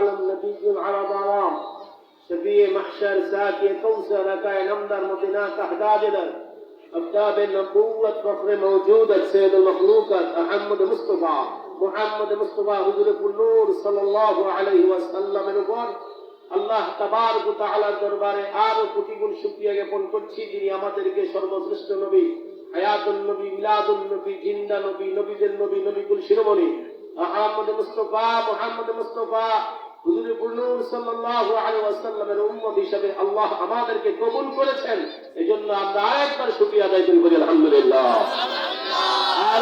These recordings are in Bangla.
আলম নবীজুল আরব আওয়াম شفيع محشر ساكي كوثر كاي نمدر مدينة كهدادنا أفتاب النبوة فخر موجودة سيد المخلوقات أحمد مصطفى محمد مصطفى حضور النور صلى الله عليه وسلم উপর আল্লাহ তাবারক ওয়া তাআলার দরবারে আরো কোটি গুণ শুকরিয়া জ্ঞাপন করছি যিনি আমাদেরকে সর্বশ্রেষ্ঠ নবী হায়াতুন নবী মিলাদুন নবী জিন্দা নবী নবীদের নবী নবীকুল শিরোমণি আহমদ মুস্তফা মুহাম্মদ মুস্তফা হুজুরে কুল্লুর সাল্লাল্লাহু আল্লাহ আমাদেরকে কবুল করেছেন। এজন্য আমরা আরেকবার শুকরিয়া আদায় করি আলহামদুলিল্লাহ। আর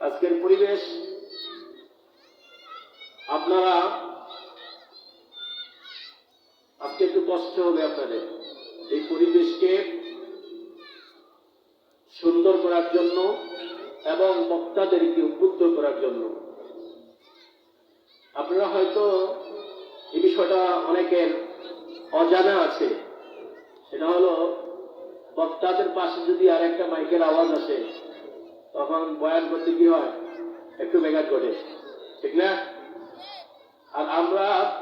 আজকের পরিবেশ, আপনারা, আজকে একটু কষ্ট হবে আপনাদের। এই পরিবেশকে সুন্দর করার জন্য এবং বক্তাদেরকে উদ্বুদ্ধ করার জন্য। আপনারা হয়তো এই বিষয়টা অনেকের অজানা আছে। সেটা হলো, বক্তাদের পাশে যদি আর একটা মাইকের আওয়াজ আসে, তখন বয়ান করতে কি হয়? একটু ব্যাঘাত ঘটে। ঠিক না? আর আমরা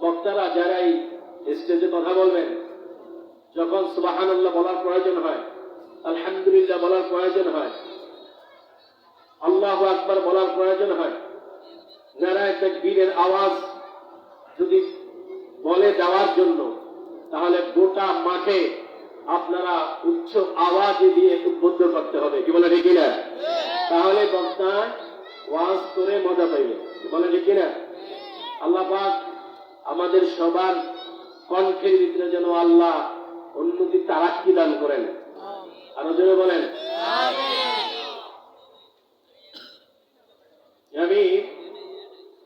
বক্তারা যারাই স্টেজে কথা বলবেন, যখন সুবাহান বলার প্রয়োজন হয় আলহামদুলিল্লাহ বলার প্রয়োজন হয়। আল্লাহ আকবার বলার প্রয়োজন হয়। যারা একটা বীরের আওয়াজ যদি বলে দেওয়ার জন্য, তাহলে গোটা মাঠে আপনারা উচ্চ আওয়াজ দিয়ে উদ্বুদ্ধ করতে হবে। কি বলে ঠিক না তাহলে বক্তা ওয়াজ করে মজা পাইবে। কি বলে ঠিক না আল্লাহ আমাদের সবার কণ্ঠের ভিতরে যেন আল্লাহ উন্নতি তারাক্কি দান করেন। আরও জোরে বলেন। আমি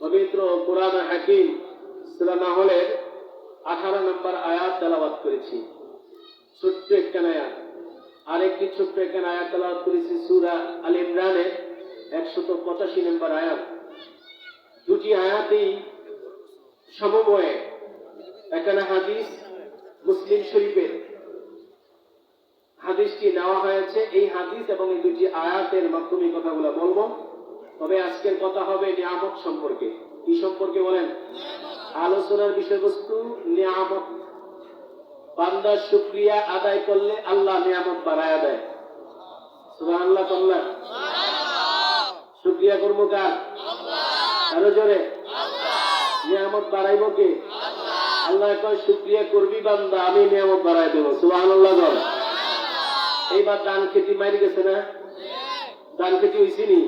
পবিত্র কোরআন হাকিম সুলামাহলের আঠারো নম্বর আয়াত তেলাবাদ করেছি। ছোট্ট একটা আয়াত। আরেকটি ছোট্ট একটা আয়াত তেলাবাদ করেছি সুরা আল ইমরানের একশত পঁচাশি নম্বর আয়াত। দুটি আয়াতেই সমবয়ে। এখানে হাদিস মুসলিম শরীফের। হাদিসটি নেওয়া হয়েছে। এই হাদিস এবং এই দুটি আয়াতের মাধ্যমে কথাগুলো বলব। তবে আজকের কথা হবে নিয়ামত সম্পর্কে। কি সম্পর্কে বলেন? আলোচনার বিষয়বস্তু, নিয়ামত। বান্দার শুক্রিয়া আদায় করলে আল্লাহ নিয়ামত বাড়ায় দেয়। সুবাহ আল্লাহ কল্যাণ শুক্রিয়া করব কার? আরও জোরে। নিয়ামত বাড়াইব কে? আল্লাহ কয়, শুক্রিয়া করবি বান্দা, আমি নিয়ামত বাড়াই দেবো। সুবাহ আল্লাহ এইবার ধান খেতি মারি গেছে না? ধান খেতি হয়েছি নি?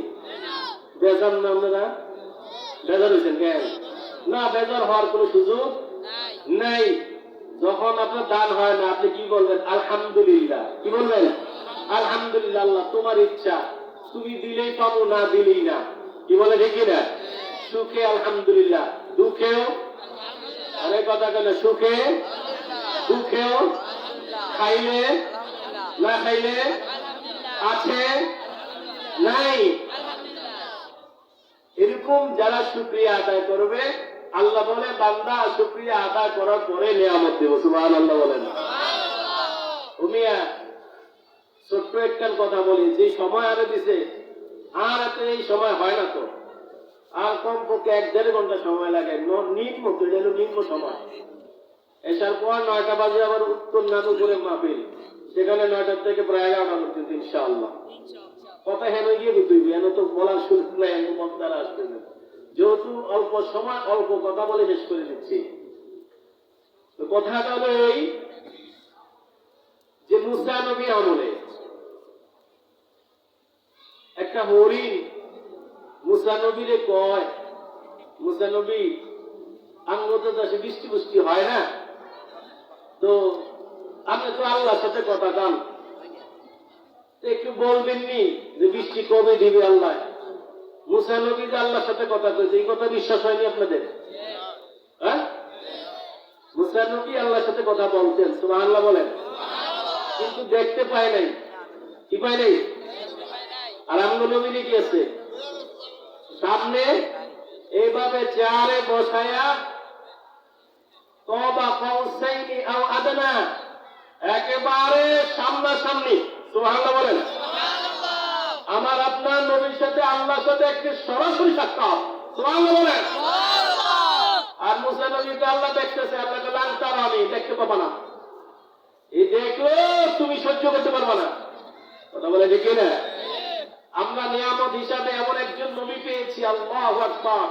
বেজার না আপনারা বেজার হয়েছেন কেন? না বেজার হওয়ার কোনো সুযোগ নাই। যখন আপনার দান হয় না আপনি কি বলবেন? আলহামদুলিল্লাহ। কি বলবেন? আলহামদুলিল্লাহ আল্লাহ তোমার ইচ্ছা। তুমি দিলেই পাবো না দিলেই না। কি বলে দেখি না সুখে আলহামদুলিল্লাহ। দুঃখেও? অনেক কথা কেন সুখে? দুঃখেও? খাইলে? না খাইলে আছে? নাই। এরকম যারা শুক্রিয়া আদায় করবে, আল্লাহ বলে, বান্দা, শুক্রিয়া আদায় করার পরে নিয়ামত দেব। সুবাহ আল্লাহ বলেন। উমিয়া, ছোট্ট একটার কথা বলি, যে সময় আরও দিছে, আর এত এই সময় হয় না তো। আর কমপক্ষে এক দেড় ঘণ্টা সময় লাগে, ন- নিম্ন তো এটা নিম্ন সময়। এসার পর নয়টা বাজে আবার উত্তর নানুপুরে মাহফিল। সেখানে নয়টার থেকে প্রায় এগারোটা পর্যন্ত ইনশাআল্লাহ। কথা হেন গিয়ে বুঝবি হেন তো বলার সুযোগ নাই এত বক্তারা আসতে না যেহেতু অল্প সময় অল্প কথা বলে শেষ করে দিচ্ছি। তো কথাটা হলো এই যে মুসা নবী আমলে একটা হরিণ মুসা নবীরে কয় মুসা নবী আঙ্গত দেশে বৃষ্টি বৃষ্টি হয় না? তো আপনি তো আল্লাহর সাথে কথা কান। একটু বলবেন নি যে বৃষ্টি কবে দিবে আল্লাহ? মুসা নবী যে আল্লাহর সাথে কথা কয়েছে এই কথা বিশ্বাস হয়নি আপনাদের? হ্যাঁ? মুসা নবী আল্লাহর সাথে কথা বলতেন, সুবহানাল্লাহ বলেন। কিন্তু দেখতে পায় নাই। কি পায় নাই? আর আমগো নবী কি আছে? সামনে এইভাবে চেয়ারে বসায়া, তবা কৌসাইনি আও আদনা। একেবারে সামনাসামনি সুবহানাল্লাহ বলেন। আমার আপনার নবীর সাথে আল্লাহর সাথে একটি সরাসরি সাক্ষাৎ। সুবহানাল্লাহ বলেন। আর মুসা নবীকে আল্লাহ দেখতেছে আল্লাহ বলে তার আমি দেখতে পাবো না। এই দেখল তুমি সহ্য করতে পারবে না। কথা বলে দেখি না আমরা নিয়ামত হিসাবে এমন একজন নবী পেয়েছি আল্লাহ আকবার।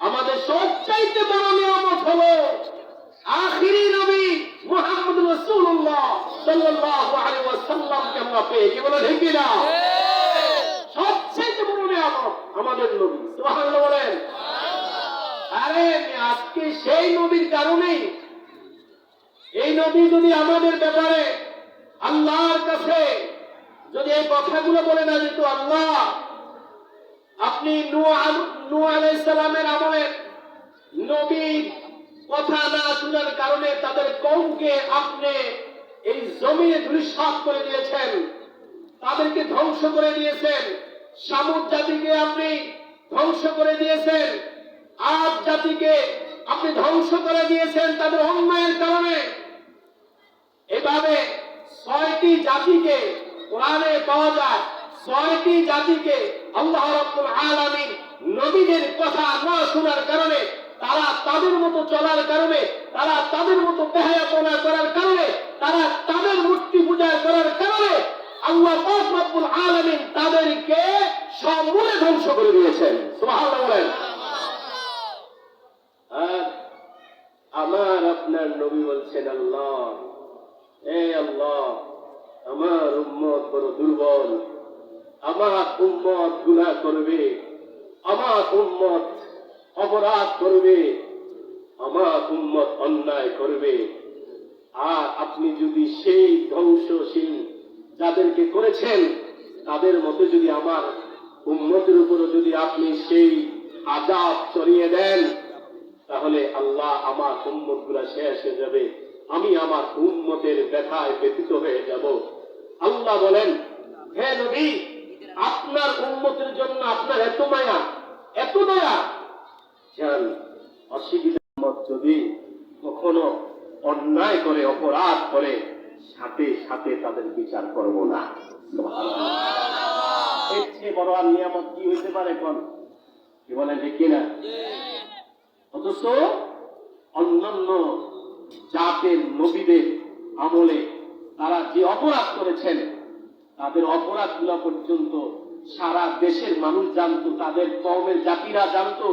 আমাদের সবচাইতে বড় নিয়ামত হলো আখিরি নবী মুহাম্মদ রাসূলুল্লাহ সাল্লাল্লাহু আলাইহি ওয়াসাল্লামকে আমরা বলে ঠিক না সবচেয়ে বড় নিয়ামত আমাদের নবী সুবহানাল্লাহ বলেন। আরে আজকে সেই নবীর কারণেই এই নবী যদি আমাদের ব্যাপারে আল্লাহর কাছে যদি এই কথাগুলো বলে না যেত আল্লাহ আপনি নু আলাইসালামের আমলে নবী কথা না শোনার কারণে তাদের কৌমকে আপনি এই জমিনে ধূলিসাৎ করে দিয়েছেন। তাদেরকে ধ্বংস করে দিয়েছেন। সামুদ জাতিকে আপনি ধ্বংস করে দিয়েছেন। আজ জাতিকে আপনি ধ্বংস করে দিয়েছেন তাদের অন্যায়ের কারণে। এভাবে ছয়টি জাতিকে কোরআনে পাওয়া যায়। ছয়টি জাতিকে আল্লাহ রাব্বুল আলামিন নবীদের কথা না শোনার কারণে তারা তাদের মতো চলার কারণে, তারা তাদের মতো বেহায়াপনা করার কারণে, তারা তাদের মূর্তি পূজা করার কারণে আল্লাহ রব্বুল আলামিন তাদেরকে সমূলে ধ্বংস করে দিয়েছেন। সুবহানাল্লাহ আমার আপনার নবী বলছেন, আল্লাহ এ আল্লাহ, আমার উম্মত বড় দুর্বল। আমার উম্মত গুনাহ করবে। আমার উম্মত অপরাধ করবে, আমার উম্মত অন্যায় করবে। আর আপনি যদি সেই ধ্বংসশীল যাদেরকে করেছেন, তাদের মতো যদি আমার উম্মতের উপরও যদি আপনি সেই আজাব চড়িয়ে দেন, তাহলে আল্লাহ আমার উম্মতগুলা শেষ হয়ে যাবে। আমি আমার উম্মতের ব্যথায় ব্যতীত হয়ে যাব। আল্লাহ বলেন, হে নবী, আপনার উম্মতের জন্য আপনার এত মায়া, এত দয়া জান অসুবিধা যদি কখনো অন্যায় করে অপরাধ করে সাথে সাথে তাদের বিচার করব না। এর চেয়ে বড় আর নিয়ামত কি হইতে পারে কোন? কি বলেন যে কিনা? অথচ অন্যান্য জাতের নবীদের আমলে তারা যে অপরাধ করেছেন তাদের অপরাধগুলো পর্যন্ত সারা দেশের মানুষ জানতো তাদের কমের জাতিরা জানতো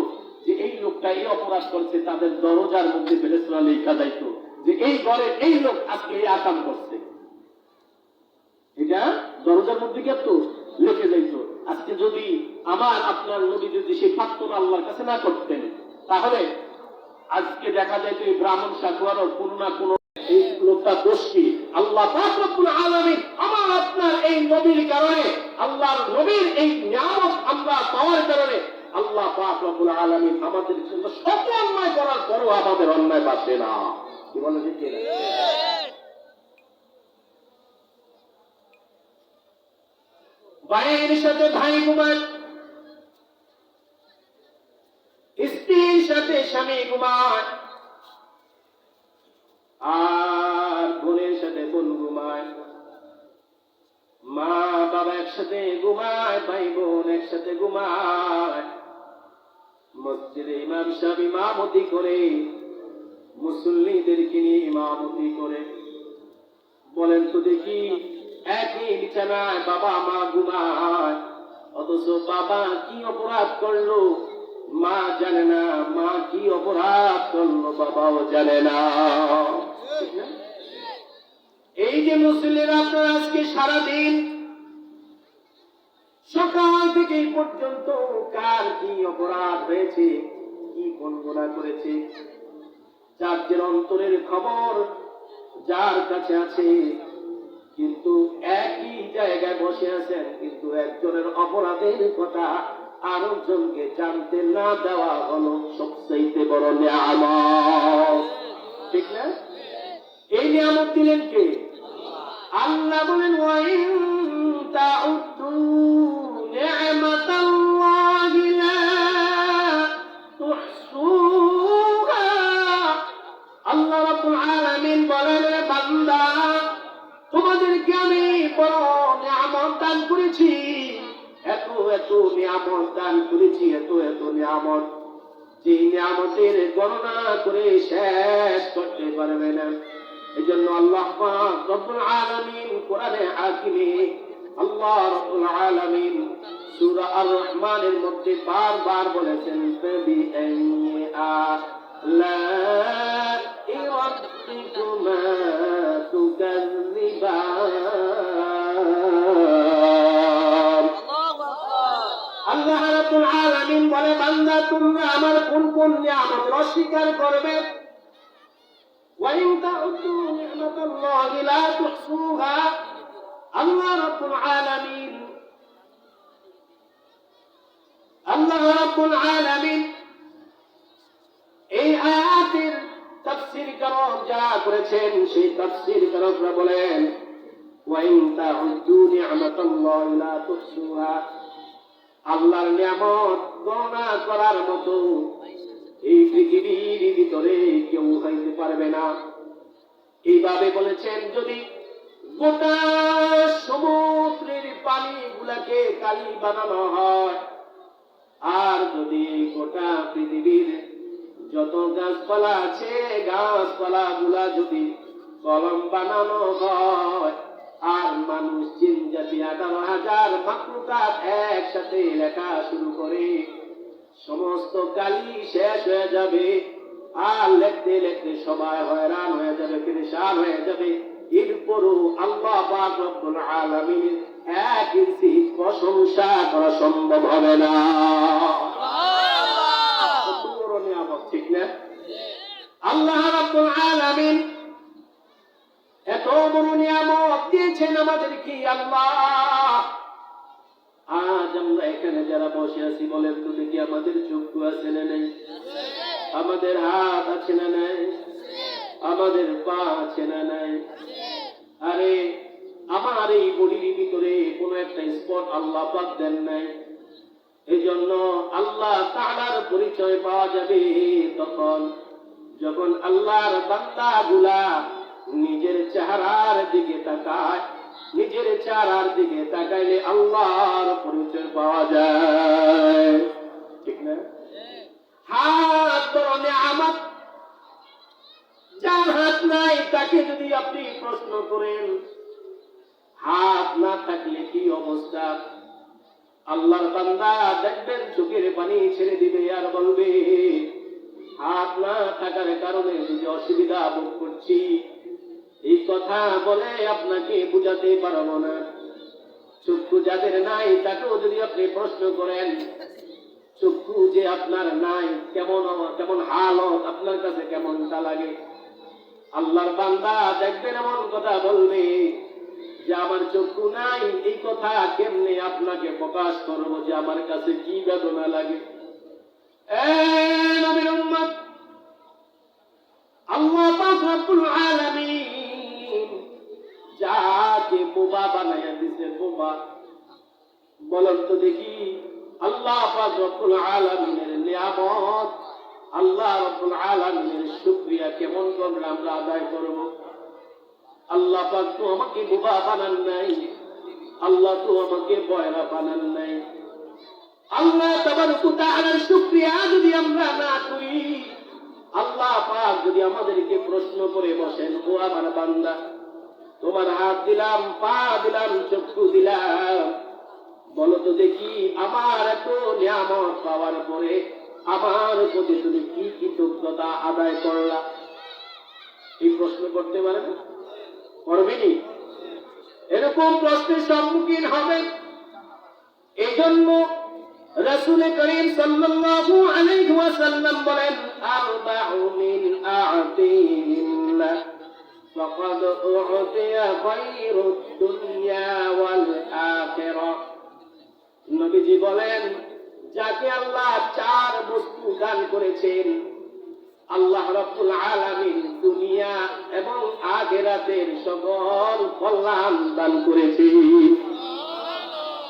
যে এই লোকটা এই অপরাধ করছে, তাদের দরজার মধ্যে ফেলেছিলাম লেখা যাইত যে এই ঘরে এই লোক আজকে এই আকাম করছে। এটা দরজার মধ্যে কে তো লিখে যাইত। আজকে যদি আমার, আপনার নবী যদি সেই পাত্র আল্লাহর কাছে না করতেন, তাহলে আজকে দেখা যায় এই ব্রাহ্মণ সাকুয়ারও কোনো না কোনো এই লোকটা দোষী আল্লাহ আলামিন আমার আপনার এই নবীর কারণে, আল্লাহর নবীর এই নিয়ামত আমরা পাওয়ার কারণে আল্লাহ পাক রব্বুল আলামিন আমাদের জন্য শত অন্যায় করার পরও আমাদের অন্যায় বাঁচে না কি বলে ঠিক? ভাইয়ের সাথে ভাই ঘুমায় স্ত্রীর সাথে স্বামী ঘুমায় আর বোনের সাথে বোন ঘুমায় মা বাবা একসাথে ঘুমায় ভাই বোন একসাথে ঘুমায় মসজিদে ইমাম সাহেব ইমামতি করে, মুসল্লিদেরকে নিয়ে ইমামতি করে। বলেন তো দেখি, একই বিছানায় বাবা মা ঘুমায়, অথচ বাবা কি অপরাধ করল? মা জানে না, মা কি অপরাধ করল বাবাও জানে না। এই যে মুসলিম আপনার আজকে সারাদিন সকাল থেকে পর্যন্ত কার কি অপরাধ হয়েছে? কি গণগণা করেছে? যার অন্তরের খবর যার কাছে আছে, কিন্তু একই জায়গায় বসে আছেন, কিন্তু একজনের অপরাধের কথা আরেকজনকে জানতে না দেওয়া হলো সবচেয়ে বড় নিয়ামত। ঠিক না? এই নিয়ামত দিলেন কে? আল্লাহ বলেন, ওয়াইন তাউদ্দু তোমাদেরকে আমি বড় নিয়ামত দান করেছি। এত এত নিয়ামত দান করেছি, এত এত নিয়ামত। যে নিয়ামতের গণনা করে শেষ করতে পারবে না। এই জন্য আল্লাহ রব্বুল আলামিন কোরআনে হাকিমে আল্লাহ রব্বুল আলামিন সূরা আর রহমানের মধ্যে বারবার বলেছেন ফবি আইয়ি আলাই রাব্বিকুমা তুকাজ্জিবান আল্লাহ রাব্বুল আলামিন বলে বান্দা তোমরা আমার কোন কোন নিয়ামত অস্বীকার করবে وإن تعدوا نعمة الله لا تحصوها আল্লাহ রাব্বুল আলামিন এই আয়াতের তাফসীর কারক যারা করেছেন, সেই তাফসীর কারকরা বলেন, ওয়াইন তাউদ্দু নি'মাতাল্লাহি লা তুহসুহা আল্লাহর নিয়ামত গণনা করার মতো এই পৃথিবীর ভিতরে কেউ হইতে পারবে না। এইভাবে বলেছেন, যদি গোটা সমুদ্রের পানি গুলাকে কালি বানানো হয়। আর যদি গোটা পৃথিবীর যত গাছপালা আছে গাছপালা গুলা যদি কলম বানানো হয়, আর মানুষ জিন জাতি আঠারো হাজার মাকলুকাত একসাথে লেখা শুরু করে, সমস্ত কালি শেষ হয়ে যাবে। আর লিখতে লিখতে সবাই হয়রান হয়ে যাবে, পরেশান হয়ে যাবে। এরপরও আল্লাহ পাক রব্বুল আলামিন এক ইঞ্চি প্রশংসা করা সম্ভব হবে না। বড় নিয়ামত, ঠিক না? আল্লাহ রাব্বুল আলামিন এত বড় নিয়ামত দিয়েছেন আমাদের কি আল্লাহ? আজ আমরা এখানে যারা বসে আছি বলেন তো দেখি আমাদের চক্ষু আছে না নেই? আমাদের হাত আছে না নাই? আমাদের পা আছে না নাই? আরে, আমার এই বডির ভিতরে কোন একটা স্পট আল্লাহ পাক দেন নাই। এই জন্য আল্লাহ তাহার পরিচয় পাওয়া যাবে তখন। যখন আল্লাহর বান্দা গুলা নিজের চেহারার দিকে তাকায়, নিজের চেহারার দিকে তাকাইলে আল্লাহর পরিচয় পাওয়া যায়। ঠিক না? হাত ধরনে আমার যার হাত নাই, তাকে যদি আপনি প্রশ্ন করেন, হাত না থাকলে কি অবস্থা? আল্লাহর বান্দা দেখবেন চোখের পানি ছেড়ে দিবে আর বলবে, হাত না থাকার কারণে যদি অসুবিধা ভোগ করছি, এই কথা বলে আপনাকে বুঝাতে পারব না। চক্ষু যাদের নাই, তাকেও যদি আপনি প্রশ্ন করেন, চক্ষু যে আপনার নাই, কেমন কেমন হালত, আপনার কাছে কেমন কেমনটা লাগে? আল্লাহর বান্দা দেখবেন এমন কথা বলবে যে আমার চক্ষু নাই, এই কথা কেমনে আপনাকে প্রকাশ করব যে আমার কাছে কি বেদনা লাগে? আল্লাহ যাকে বোবা বানাইয়া বোবা। বলেন তো দেখি, আল্লাহ আলামিনের নিয়ামত আল্লাহ রব্বুল আলামিনের শুকরিয়া কেমন করে আমরা আদায় করব? আল্লাহ পাক তো আমাকে বোবা বানান নাই। আল্লাহ তো আমাকে বয়রা বানান নাই। আল্লাহ তাবারক তাআলার শুকরিয়া যদি আমরা না করি, আল্লাহ পাক যদি আমাদেরকে প্রশ্ন করে বসেন, ও আমার বান্দা, তোমার হাত দিলাম, পা দিলাম, চক্ষু দিলাম, বলো তো দেখি আমার এত নিয়ামত পাওয়ার পরে আমার প্রতি তুমি কি কৃতজ্ঞতা আদায় করলা এই প্রশ্ন করতে পারে না করবেনি এরকম প্রশ্নের সম্মুখীন হবে এই জন্য রসুল করিম সাল্লাল্লাহু আলাইহি ওয়াসাল্লাম বলেন আরবাউ মিন আ'তিল্লাহ فقد أعطي خير الدنيا والآخرة নবীজি বলেন যাকে আল্লাহ চার বস্তু দান করেছেন, আল্লাহ রব্বুল আলামিন দুনিয়া এবং আখেরাতের সকল কল্যাণ দান করেছে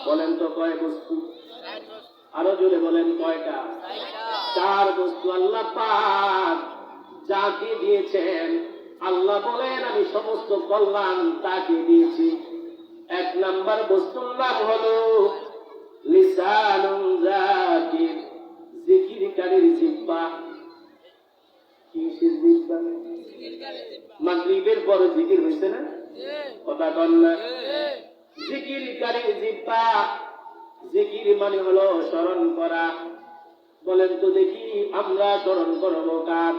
বলেন তো কয় বস্তু? আরও জোরে বলেন কয়টা? চার বস্তু আল্লাহ পাক যাকে দিয়েছেন, আল্লাহ বলেন, আমি সমস্ত কল্যাণ তাকে দিয়েছি। এক নাম্বার বস্তুর নাম হলো লিসানুন জাকির জিকিরকারীর জিব্বা কিসের জিব্বা মাগরিবের পরে জিকির হয়েছে না? কথা কন না। জিকির জিকিরকারীর জিব্বা জিকির মানে হলো স্মরণ করা। বলেন তো দেখি আমরা স্মরণ করব কার?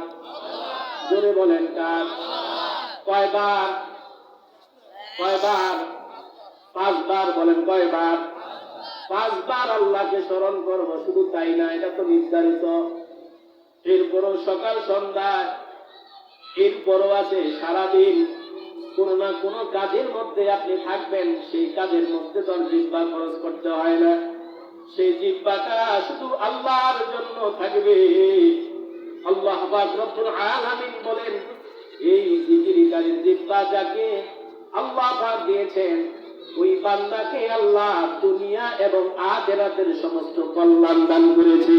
জোরে বলেন কার? কয়বার? কয়বার? পাঁচবার বলেন কয়বার? পাঁচবার আল্লাহকে স্মরণ করব, শুধু তাই না, এটা তো নির্ধারিত। এরপরও সকাল সন্ধ্যায় এরপরও আছে সারাদিন। কোনো না কোনো কাজের মধ্যে আপনি থাকবেন, সেই কাজের মধ্যে তো জিব্বা খরচ করতে হয় না। সেই জিব্বাটা শুধু আল্লাহর জন্য থাকবে। আল্লাহ রব্বুল আলামিন বলেন, এই জিকিরকারীর জিব্বা যাকে আল্লাহ দিয়েছেন ওই বান্দাকে আল্লাহ দুনিয়া এবং আখেরাতের সমস্ত কল্যাণ দান করেছে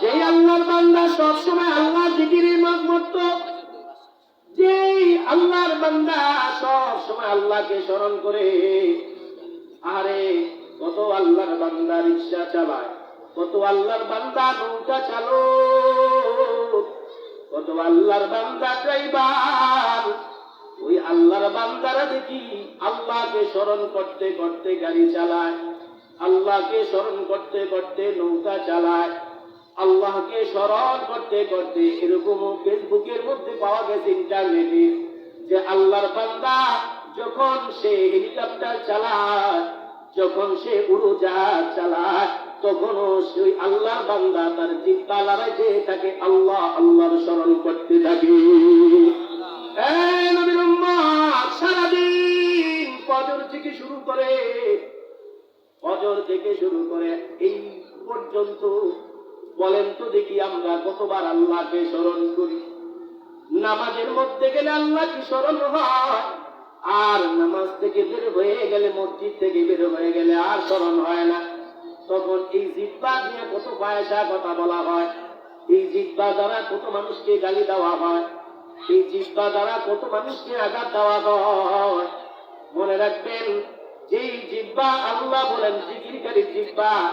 যেই আল্লাহর বান্দা সবসময় আল্লাহ জিকিরের মত যেই আল্লাহর বান্দা সব সময় আল্লাহকে স্মরণ করে, আরে কত আল্লাহর বান্দা রিক্সা চালায়, কত আল্লাহর বান্দা নৌকা চালো কত আল্লাহর বান্দা ড্রাইভার ওই আল্লাহর বান্দারা দেখি আল্লাহকে স্মরণ করতে করতে গাড়ি চালায়, আল্লাহকে স্মরণ করতে করতে নৌকা চালায়, আল্লাহকে স্মরণ করতে করতে এরকম ফেসবুকের মধ্যে পাওয়া গেছে ইন্টারনেটে যে আল্লাহর বান্দা যখন সে হেলিকপ্টার চালায়, যখন সে উড়োজাহাজ চালায়, তখনও সেই আল্লাহর বান্দা তার জিব্বা লড়াইতে থাকে, আল্লাহ আল্লাহর স্মরণ করতে থাকে। সারাদিন ফজর থেকে শুরু করে, ফজর থেকে শুরু করে এই পর্যন্ত, বলেন তো দেখি আমরা কতবার আল্লাহকে স্মরণ করি। নামাজের মধ্যে গেলে আল্লাহ কি স্মরণ হয়? আর নামাজ থেকে বের হয়ে গেলে, মসজিদ থেকে বের হয়ে গেলে আর স্মরণ হয় না। তখন এই জিব্বা নিয়ে কত পয়সা কথা বলা হয়, এই জিব্বা দ্বারা কত মানুষকে গালি দেওয়া হয়। এই জিব্বা দ্বারা কত মানুষকে আঘাত দেওয়া হয়। মনে রাখবেন, যেই জিব্বা আল্লাহ বলেন, জিকিরকারী জিব্বা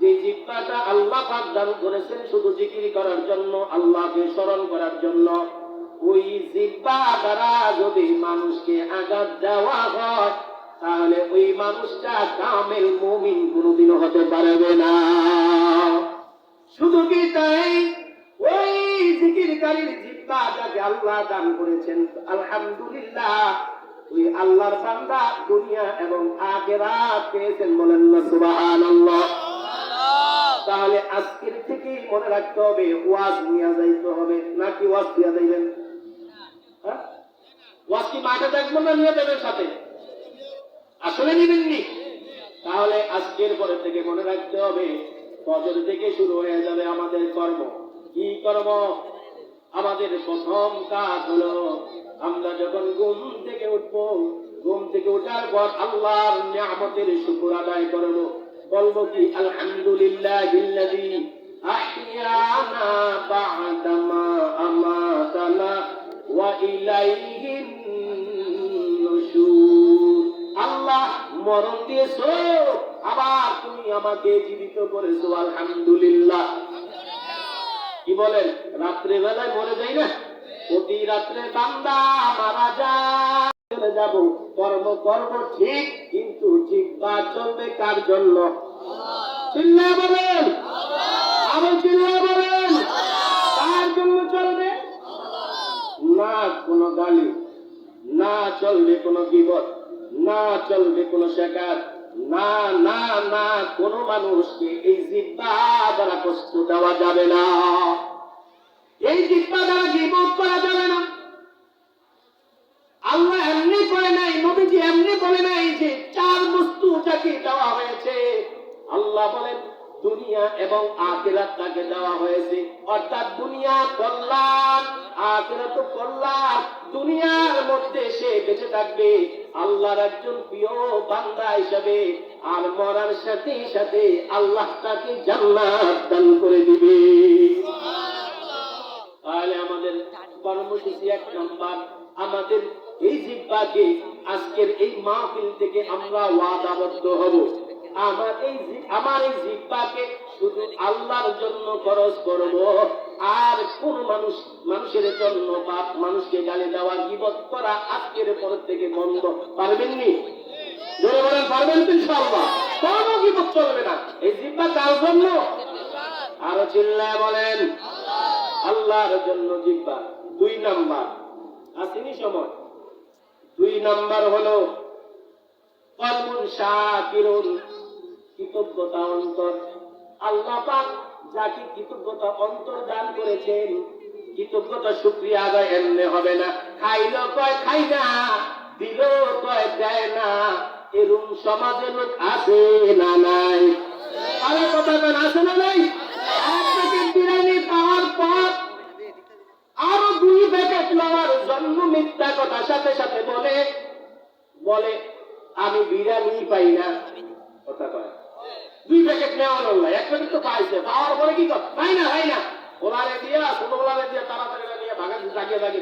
যে জিব্বাটা আল্লাহ পাক দান করেছেন শুধু জিকির করার জন্য, আল্লাহকে স্মরণ করার জন্য, ওই জিব্বা দ্বারা যদি মানুষকে আঘাত দেওয়া হয়, তাহলে ওই মানুষটা কামেল মুমিন কোনোদিনও হতে পারবে না। শুধু কি তাই? ওই জিকিরকারীর জিব্বা যাকে আল্লাহ দান করেছেন। আলহামদুলিল্লাহ, ওই আল্লাহর বান্দা দুনিয়া এবং আখেরাত পেয়েছেন বলেন না, সুবহানাল্লাহ। তাহলে আজকের থেকেই মনে রাখতে হবে, ওয়াজ নিয়ে যাইতে হবে, নাকি ওয়াজ দিয়ে যাইবেন হ্যাঁ? ওয়াজ কি মাঠে দেখব না নিয়ে যাবেন সাথে? আসলে নিবেননি? তাহলে আজকের পরে থেকে মনে রাখতে হবে, ফজর থেকে শুরু হয়ে যাবে আমাদের কর্ম। কি কর্ম? আমাদের প্রথম কাজ হলো, আমরা যখন ঘুম থেকে উঠবো, ঘুম থেকে ওঠার পর আল্লাহর নিয়ামতের শুকুর আদায় করব। বলব কি, আলহামদুলিল্লাহ আল্লাহ মরণ দিয়েছ, আবার তুমি আমাকে জীবিত করেছ, আলহামদুলিল্লাহ। কি বলেন? রাত্রে বেলায় মরে যাই না? প্রতি রাত্রে বান্দা মারা যায়। চলে যাব। কর্ম ঠিক, কিন্তু জিব্বা চলবে কার জন্য? চিল্লা বলেন। চিল্লা বলেন। কার জন্য চলবে? না কোনো গালি, না চলবে কোনো বিপদ না চলবে কোনো শেখার না না না, কোন মানুষকে এই জিব্বা দ্বারা কষ্ট দেওয়া যাবে না। এই জিব্বা দ্বারা জীবন করা যাবে না। আল্লাহ এমনি করে নাই, নবীজি এমনি বলে নাই যে চার বস্তু যাকে দেওয়া হয়েছে। আল্লাহ বলেন দুনিয়া এবং আখিরাত তাকে দেওয়া হয়েছে। অর্থাৎ দুনিয়া কল্যাণ, আখিরাত কল্যাণ, দুনিয়ার মধ্যে সে বেঁচে থাকবে। আল্লাহর একজন প্রিয় বান্দা হিসাবে আর মরার সাথে সাথে আল্লাহ তাকে জান্নাত দান করে দিবে। তাহলে আমাদের কর্মসূচি এক নম্বর। আমাদের এই জিব্বাকে আজকের এই মাহফিল থেকে আমরা ওয়াদাবদ্ধ হব। আমার এই জিব্বাকে শুধু আল্লাহর জন্য খরচ করব, আর কোন মানুষ, মানুষের জন্য পাপ, মানুষকে গালি দেওয়া, গিবত করা আজকের পর থেকে বন্ধ। পারবেন নি? জোরে বলেন, পারবেন আল্লাহর দুই নাম্বার। হলো শাকিরুন কৃতজ্ঞতা অন্তর। আল্লাহ পাক যাকে কৃতজ্ঞতা অন্তর দান করেছেন, কৃতজ্ঞতা শুক্রিয়া আদায় এমনি হবে না। খাইলো কয় খাই না, দিল কয় দেয় না। এরম সমাজে লোক আছে না নাই? আরে কথা কেন, আছে না নাই? এক প্যাকেট বিরিয়ানি পাওয়ার পর আরও দুই প্যাকেট মিথ্যা কথা সাথে সাথে বলে বলে, আমি বিরিয়ানি পাই না কথা কয় দুই প্যাকেট নেওয়া হলো এক প্যাকেট তো পাইছে পাওয়ার পরে কি কর পাই না পাই না ওলারে দিয়া ছোট ওলারে দিয়া তাড়াতাড়ি নিয়ে ভাগা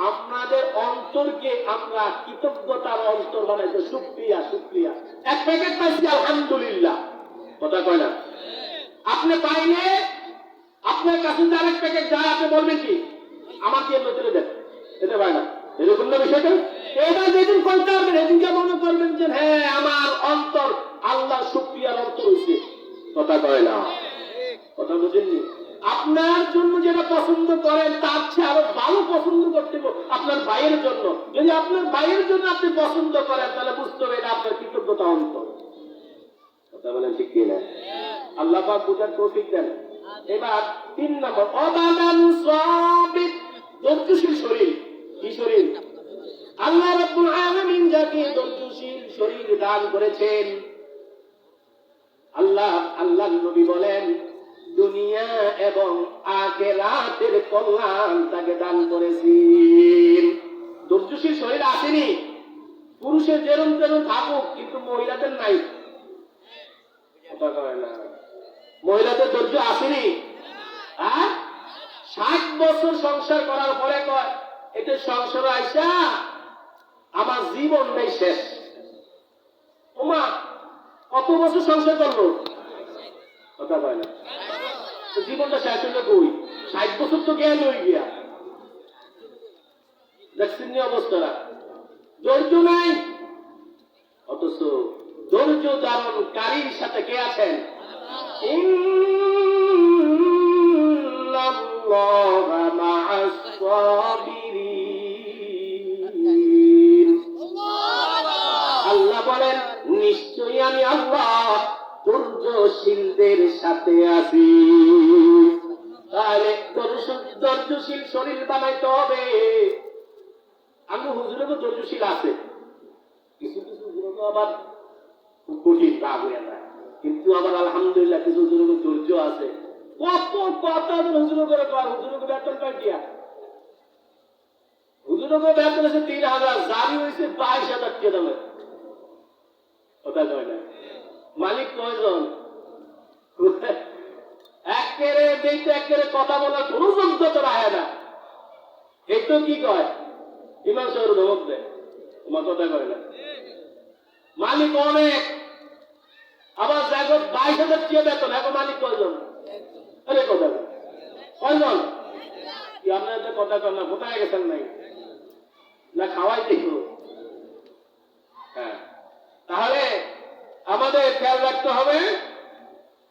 আপনাদের অন্তরকে আমরা কৃতজ্ঞতার অন্তর বানাইতে শুক্রিয়া শুক্রিয়া এক প্যাকেট পাইছি, আলহামদুলিল্লাহ। কথা কয় না? আপনি পাইলে আপনার কাছে যে আরেক প্যাকেট যায় আপনি বলবেন কি? আমাকে এমনি তুলে দেন? এটা পায় না। এরকম না বিষয়টা? এটা যেদিন করতে পারবেন, সেদিনকে মনে করবেন যে হ্যাঁ আমার অন্তর, আল্লাহ শুক্রিয়ার অন্তর হয়েছে কথা কয় না? কথা বুঝেননি? আপনার জন্য যেটা পছন্দ করেন, তার চেয়ে আরও ভালো পছন্দ করতে আপনার ভাইয়ের জন্য। যদি আপনার ভাইয়ের জন্য আপনি পছন্দ করেন, তাহলে বুঝতে হবে এটা আপনার কৃতজ্ঞতা অন্তর। কথা বলেন ঠিক আল্লাহ পাক দেন। এবার তিন নম্বর, অবাদান সাবিত শরীর। কি শরীর? আল্লাহ রাব্বুল আলামিন যাকে শরীর দান করেছেন, আল্লাহ আল্লাহ নবী বলেন দুনিয়া এবং আখেরাতের কল্যাণ তাকে দান করেছেন ধৈর্যশীল শরীর আসেনি। পুরুষের যেরম তেরম থাকুক, কিন্তু মহিলাদের নাই। মহিলাদের ধৈর্য আসেনি। হ্যাঁ? ষাট বছর সংসার করার পরে কয় এটা সংসার আইসা, আমার জীবনটাই শেষ। ওমা, কত বছর সংসার করল? কথা কয় না। জীবনটা শেষ হইলে কই? ষাট বছর তো হয়ে গিয়া। দেখছেন অবস্থাটা। ধৈর্য নাই। অথচ ধৈর্য ধারণ কারীর সাথে কে আছেন। আল্লাহ বলেন, নিশ্চয়ই আমি আল্লাহ ধৈর্যশীলদের সাথে আছি। ধৈর্যশীল শরীর বানাইতে হবে। আমি হুজুরে তো ধৈর্যশীল আছে। কিছু কিছু হুজুরে তো আবার কঠিন রাগ হয়ে কিন্তু আবার আলহামদুলিল্লাহ কিছু হুজুরে তো ধৈর্য আছে। কত কথা হুজুরে করে কর হুজুরে বেতন পাই হুজুরে বেতন হয়েছে তিন হাজার, জারি হয়েছে বাইশ হাজার টাকা দামে। কথা কয় না? মালিক কয়জন? একেরে দেখতে একেরে কথা বলার কোনো যোগ্যতা রাখে না। এই কি কয়? ইমান সাহেব ধমক দেয়। তোমার কথা কয় না। মালিক অনেক। আবার দেখো বাইশ হাজার টাকা বেতন, এখন মালিক কয়জন? আরে কথা। কয়জন? কি আপনার কথা কন না? কোথায় গেছেন নাই না খাওয়াই দেখো হ্যাঁ। তাহলে আমাদের খেয়াল রাখতে হবে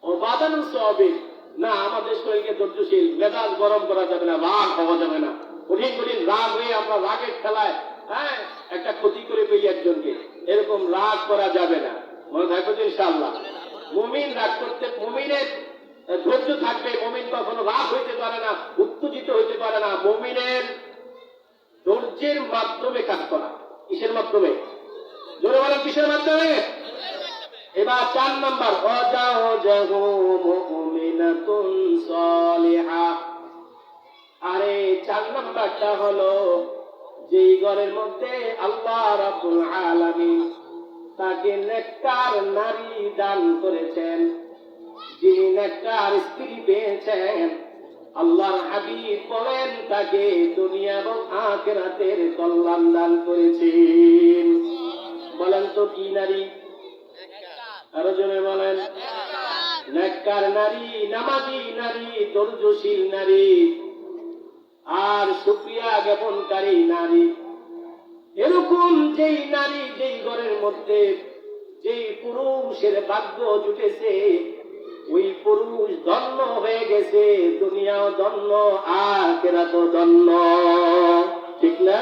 ও বাদান সবে না আমাদের শরীরকে ধৈর্যশীল, মেজাজ গরম করা যাবে না, রাগ হওয়া যাবে না। কঠিন কঠিন রাগ হয়ে আমরা রাগের খেলায় হ্যাঁ একটা ক্ষতি করে পেয়ে একজনকে। এরকম রাগ করা যাবে না। মনে থাকবে তো ইনশাআল্লাহ। মুমিন রাগ করতে, মুমিনের ধৈর্য থাকবে মুমিন কখনো রাগ হইতে পারে না, উত্তেজিত হইতে পারে না। মুমিনের ধৈর্যের মাধ্যমে কাজ করা। কিসের মাধ্যমে? জোরে বলেন, কিসের মাধ্যমে? এবার চার নম্বর, অজাহু মুমিনাতুন সালিহা। আরে চার নম্বরটা হলো, যেই ঘরের মধ্যে আল্লাহ রাব্বুল আলামিন তাকে নেককার নারী দান করেছেন, যিনি নেককার স্ত্রী পেয়েছেন, আল্লাহর হাবিব বলেন তাকে দুনিয়া এবং আখেরাতের কল্যাণ দান করেছেন। বলেন তো কি নারী? আরও জনে বলেন। নেককার নারী, নামাজি নারী দর্জশীল নারী, আর সুক্রিয়া জ্ঞাপনকারী নারী। এরকম যেই নারী যেই ঘরের মধ্যে যেই পুরুষের ভাগ্য জুটেছে, ওই পুরুষ ধন্য হয়ে গেছে, দুনিয়াও ধন্য আর কেরা তো ধন্য। ঠিক না?